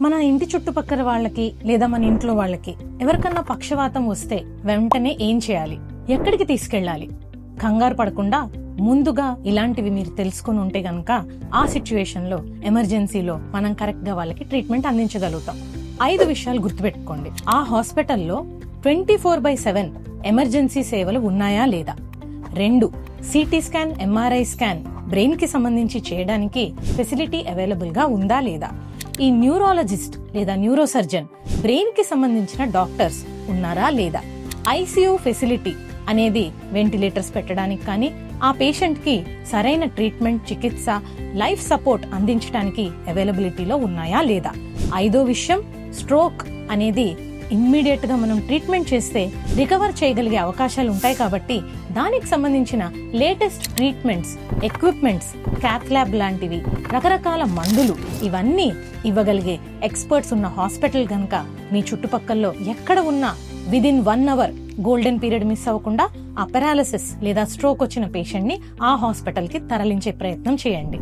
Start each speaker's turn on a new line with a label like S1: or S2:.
S1: మన ఇంటి చుట్టుపక్కల వాళ్ళకి లేదా మన ఇంట్లో వాళ్ళకి ఎవరికన్నా పక్షవాతం వస్తే వెంటనే ఏం చేయాలి? ఎక్కడికి తీసుకెళ్ళాలి? కంగారు పడకుండా ముందుగా ఇలాంటివి మీరు తెలుసుకుని ఉంటే గనక ఆ సిచ్యువేషన్లో ఎమర్జెన్సీలో మనం కరెక్ట్గా వాళ్ళకి ట్రీట్మెంట్ అందించగలుగుతాం. ఐదు విషయాలు గుర్తుపెట్టుకోండి. ఆ హాస్పిటల్లో twenty four by seven emergency సేవలు ఉన్నాయా లేదా? రెండు సిటీ స్కాన్ ఎంఆర్ఐ స్కాన్ బ్రెయిన్కి సంబంధించి చేయడానికి ఫెసిలిటీ అవైలబుల్గా ఉందా లేదా? ఈ న్యూరాలజిస్ట్ లేదా న్యూరోసర్జన్ బ్రెయిన్కి సంబంధించిన డాక్టర్స్ ఉన్నారా లేదా? ఐసీయూ ఫెసిలిటీ అనేది వెంటిలేటర్స్ పెట్టడానికి కానీ ఆ పేషెంట్కి సరైన ట్రీట్మెంట్ చికిత్స లైఫ్ సపోర్ట్ అందించడానికి అవైలబిలిటీలో ఉన్నాయా లేదా? ఐదో విషయం స్ట్రోక్ అనేది ఇమ్మీడియట్గా మనం ట్రీట్మెంట్ చేస్తే రికవర్ చేయగలిగే అవకాశాలు ఉంటాయి కాబట్టి దానికి సంబంధించిన latest treatments equipments cath lab లాంటివి రకరకాల మందులు ఇవన్నీ ఇవ్వగలిగే ఎక్స్పర్ట్స్ ఉన్న హాస్పిటల్ కనుక మీ చుట్టుపక్కల్లో ఎక్కడ ఉన్నా within one hour golden period miss అవ్వకుండా ఆ పెరాలసిస్ లేదా స్ట్రోక్ వచ్చిన పేషెంట్ని ఆ హాస్పిటల్కి తరలించే ప్రయత్నం చేయండి.